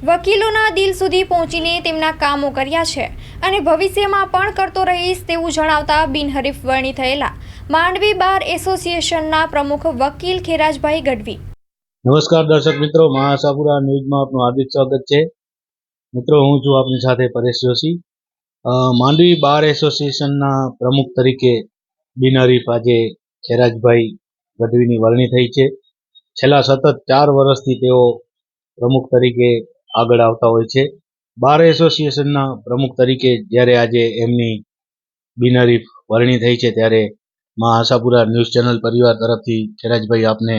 વકીલોના દિલ સુધી પહોંચીને તેમના કામો કર્યા છે અને ભવિષ્યમાં પણ કરતો રહીશ તેવું જણાવતા બિનહરીફ વરણી થયેલા માંડવી બાર એસોસિએશનના પ્રમુખ વકીલ ખેરાજભાઈ ગઢવી. નમસ્કાર દર્શક મિત્રો મહાસાપુરા ન્યૂઝમાં આપનું હાર્દિક સ્વાગત છે. મિત્રો, હું છું આપની સાથે પરેશ જોશી. માંડવી બાર એસોસિએશનના પ્રમુખ તરીકે બિનહરીફ આજે ખેરાજભાઈ ગઢવીની વરણી થઈ છે. છેલ્લા સતત ચાર વર્ષથી તેઓ પ્રમુખ તરીકે આગળ આવતા હોય છે. બાર એસોસિએશનના પ્રમુખ તરીકે જ્યારે આજે એમની બિનહરીફ વરણી થઈ છે ત્યારે મા આશાપુરા ન્યૂઝ ચેનલ પરિવાર તરફથી ખેરાજભાઈ આપને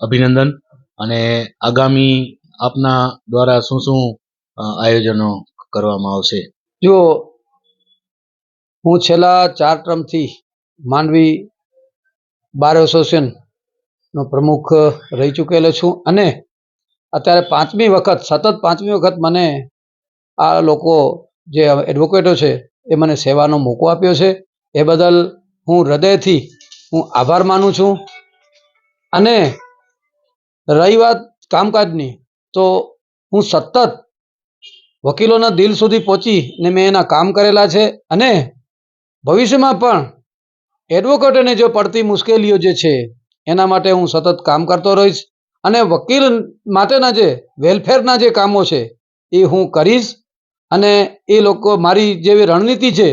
અભિનંદન અને આગામી આપના દ્વારા શું શું આયોજનો કરવામાં આવશે? જો હું છેલ્લા ચાર ટર્મથી માંડવી બાર એસોસિએશનનો પ્રમુખ રહી ચૂકેલો છું અને અત્યારે પાંચમી વખત, સતત પાંચમી વખત મને આ લોકો જે એડવોકેટો છે, એ મને સેવાનો મોકો આપ્યો છે. એ બદલ હું હૃદયથી હું આભાર માનું છું. અને રહી વાત કામકાજની, તો હું સતત વકીલોના દિલ સુધી પહોંચીને મેં એના કામ કરેલા છે. અને ભવિષ્યમાં પણ એડવોકેટોને જો પડતી મુશ્કેલીઓ જે છે, એના માટે હું સતત કામ કરતો રહીશ. અને વકીલ માટેના જે વેલફેરના જે કામો છે, એ હું કરીશ. અને એ લોકો મારી જેવી રણનીતિ છે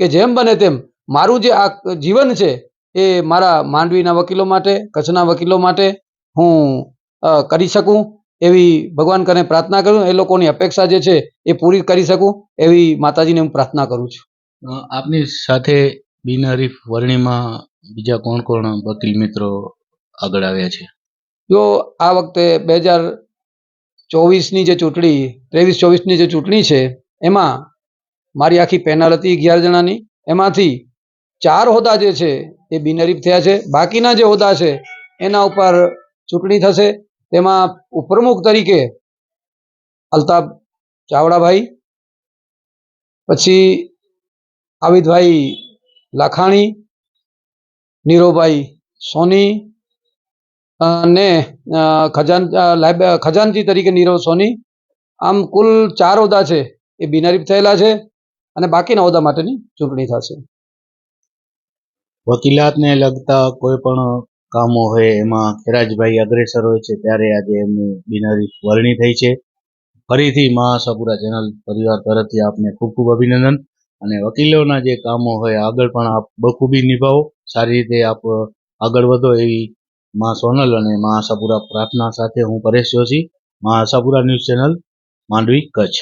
કે જેમ બને તેમ મારું જે આ જીવન છે, એ મારા માંડવીના વકીલો માટે, કચ્છના વકીલો માટે હું કરી શકું. એવી ભગવાન કને પ્રાર્થના કરું. એ લોકોની અપેક્ષા જે છે, એ પૂરી કરી શકું. એવી માતાજીને હું પ્રાર્થના કરું છું. આપની સાથે બિનહરીફ વરણીમાં બીજા કોણ કોણ વકીલ મિત્રો આગળ આવ્યા છે? જો આ વખતે બે હજાર ચોવીસની જે ચૂંટણી, ત્રેવીસ ચોવીસની જે ચૂંટણી છે, એમાં મારી આખી પેનલ હતી અગિયાર જણાની. એમાંથી ચાર હોદ્દા જે છે એ બિનહરીફ થયા છે. બાકીના જે હોદ્દા છે, એના ઉપર ચૂંટણી થશે. તેમાં ઉપપ્રમુખ તરીકે અલ્તાફ ચાવડાભાઈ, પછી આવિદભાઈ લાખાણી, નીરોભાઈ સોની અ, ખજાન ખજાનચી તરીકે નીરવ સોની. આમ કુલ ચાર હોદ્દા છે એ બિનહરીફ થયેલા છે અને બાકીના હોદ્દા માટેની ચૂંટણી થશે. વકીલાતને લગતા કોઈ પણ કામો હોય એમાં ખેરાજભાઈ અગ્રેસર હોય છે ત્યારે આજે એમની બિનહરીફ વરણી થઈ છે. ફરીથી મહાસપુરા ચેનલ પરિવાર તરફથી આપને ખૂબ ખૂબ અભિનંદન. અને વકીલોના જે કામો હોય આગળ પણ આપ બખૂબી નિભાવો. સારી રીતે આપ આગળ વધો એવી મા સોનલ અને માં આશાપુરા પ્રાર્થના સાથે હું પરેશ જોશી, માં આશાપુરા ન્યૂઝ ચેનલ માંડવી કચ્છ.